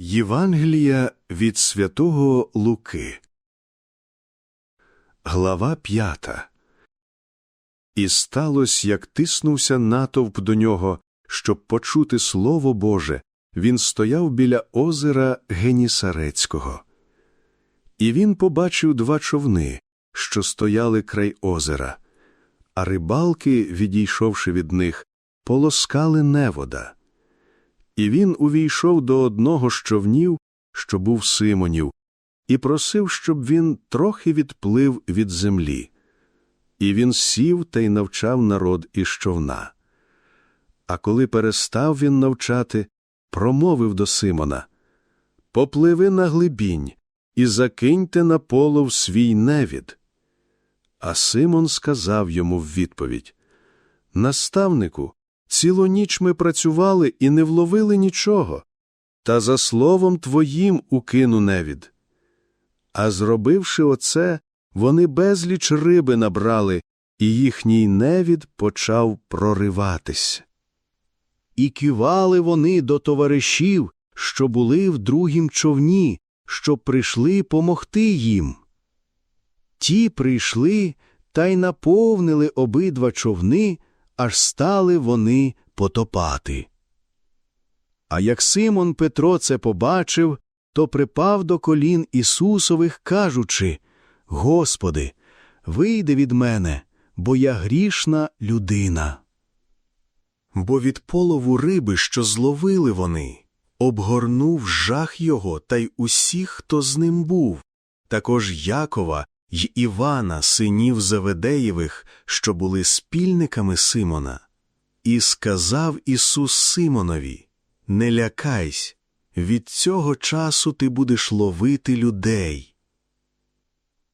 Євангелія від святого Луки. Глава п'ята. І сталося, як тиснувся натовп до нього, щоб почути Слово Боже, він стояв біля озера Генісарецького. І він побачив два човни, що стояли край озера, а рибалки, відійшовши від них, полоскали невода. І він увійшов до одного з човнів, що був Симонів, і просив, щоб він трохи відплив від землі. І він сів та й навчав народ із човна. А коли перестав він навчати, промовив до Симона Попливи на глибінь і закиньте на полов свій невід. А Симон сказав йому в відповідь Наставнику, цілу ніч ми працювали і не вловили нічого, та за словом твоїм укину невід. А зробивши оце, вони безліч риби набрали, і їхній невід почав прориватись. І кивали вони до товаришів, що були в другім човні, щоб прийшли помогти їм. Ті прийшли та й наповнили обидва човни, аж стали вони потопати. А як Симон Петро це побачив, то припав до колін Ісусових, кажучи Господи, вийди від мене, бо я грішна людина. Бо від полову риби, що зловили вони, обгорнув жах його та й усіх, хто з ним був, також Якова й Івана, синів Заведеєвих, що були спільниками Симона. І сказав Ісус Симонові Не лякайсь, від цього часу ти будеш ловити людей.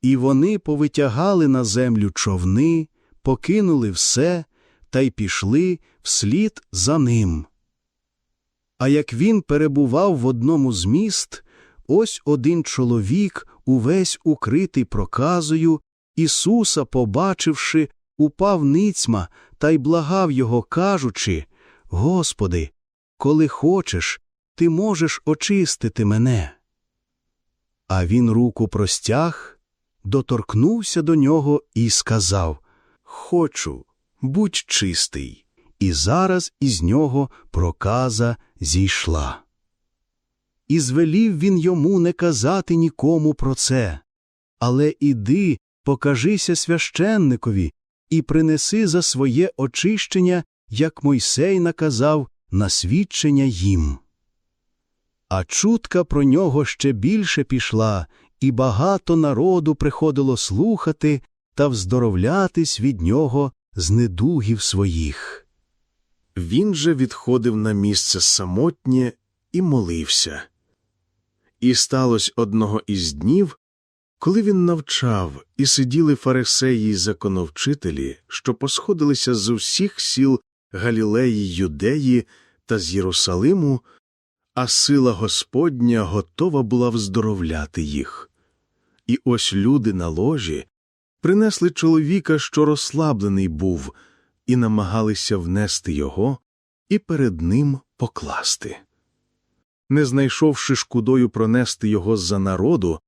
І вони повитягали на землю човни, покинули все та й пішли вслід за ним. А як він перебував в одному з міст, ось один чоловік, увесь укритий проказою, Ісуса, побачивши, упав ницьма та й благав його, кажучи Господи, коли хочеш, ти можеш очистити мене. А він руку простяг, доторкнувся до нього і сказав Хочу, будь чистий. І зараз із нього проказа зійшла. І звелів він йому не казати нікому про це. Але іди, покажися священникові і принеси за своє очищення, як Мойсей наказав, на свідчення їм. А чутка про нього ще більше пішла, і багато народу приходило слухати та вздоровлятись від нього з недугів своїх. Він же відходив на місце самотнє і молився. І сталося одного із днів, коли він навчав, і сиділи фарисеї й законовчителі, що посходилися з усіх сіл Галілеї, Юдеї та з Єрусалиму, а сила Господня готова була вздоровляти їх. І ось люди на ложі принесли чоловіка, що розслаблений був, і намагалися внести його і перед ним покласти. Не знайшовши шкудою пронести його за народу,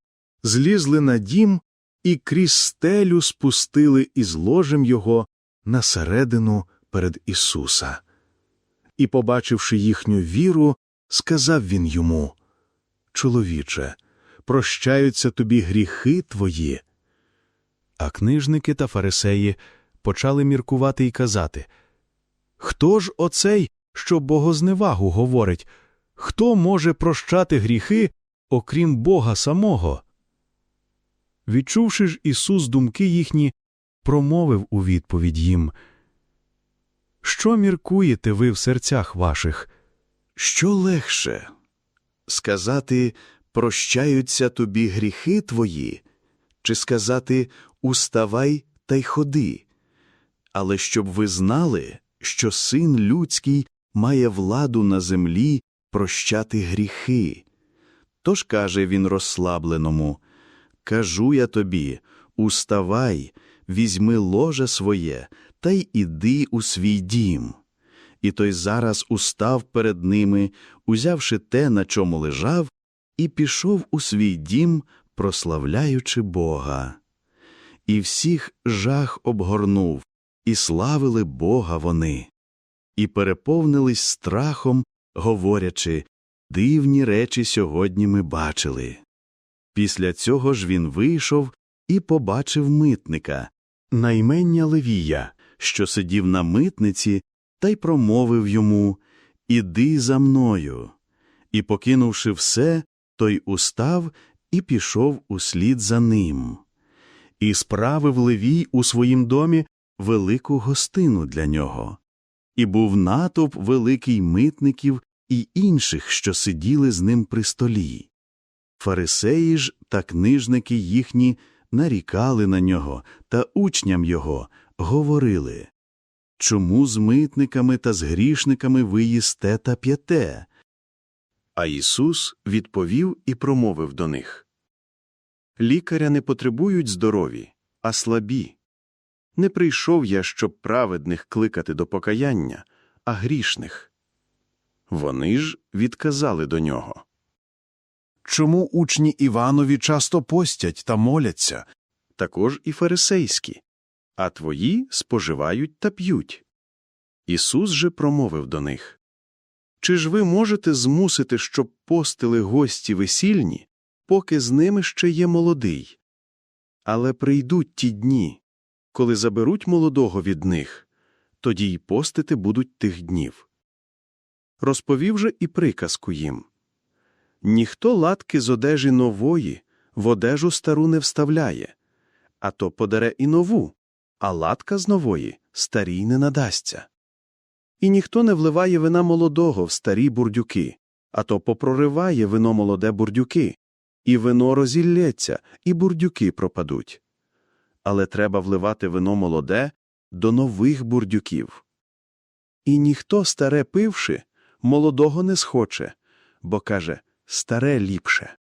злізли на дім і крізь стелю спустили із ложем його на середину перед Ісуса. І, побачивши їхню віру, сказав він йому Чоловіче, прощаються тобі гріхи твої. А книжники та фарисеї почали міркувати й казати Хто ж оцей, що богозневагу говорить? Хто може прощати гріхи, окрім Бога самого? Відчувши ж Ісус думки їхні, промовив у відповідь їм Що міркуєте ви в серцях ваших? Що легше сказати прощаються тобі гріхи твої, чи сказати Уставай та й ходи. Але щоб ви знали, що син людський має владу на землі прощати гріхи. Тож каже він розслабленому Кажу я тобі, уставай, візьми ложе своє та й іди у свій дім. І той зараз устав перед ними, узявши те, на чому лежав, і пішов у свій дім, прославляючи Бога. І всіх жах обгорнув, і славили Бога вони, і переповнились страхом, говорячи, дивні речі сьогодні ми бачили. Після цього ж він вийшов і побачив митника, наймення Левія, що сидів на митниці, та й промовив йому Іди за мною. І, покинувши все, той устав і пішов услід за ним. І справив Левій у своїм домі велику гостину для нього. І був натовп великий митників і інших, що сиділи з ним при столі. Фарисеї ж та книжники їхні нарікали на нього та учням його говорили Чому з митниками та з грішниками ви їсте та п'єте? А Ісус відповів і промовив до них Лікаря не потребують здорові, а слабі. Не прийшов я, щоб праведних кликати до покаяння, а грішних. Вони ж відказали до нього. Чому учні Іванові часто постять та моляться? також і фарисейські, а твої споживають та п'ють. Ісус же промовив до них Чи ж ви можете змусити, щоб постили гості весільні, поки з ними ще є молодий? Але прийдуть ті дні, коли заберуть молодого від них, тоді й постити будуть тих днів. Розповів же і приказку їм Ніхто латки з одежі нової в одежу стару не вставляє, а то подере і нову, а латка з нової старій не надасться. І ніхто не вливає вина молодого в старі бурдюки, а то попрориває вино молоде бурдюки, і вино розілється, і бурдюки пропадуть. Але треба вливати вино молоде до нових бурдюків. І ніхто, старе пивши, молодого не схоче, бо каже старе ліпше.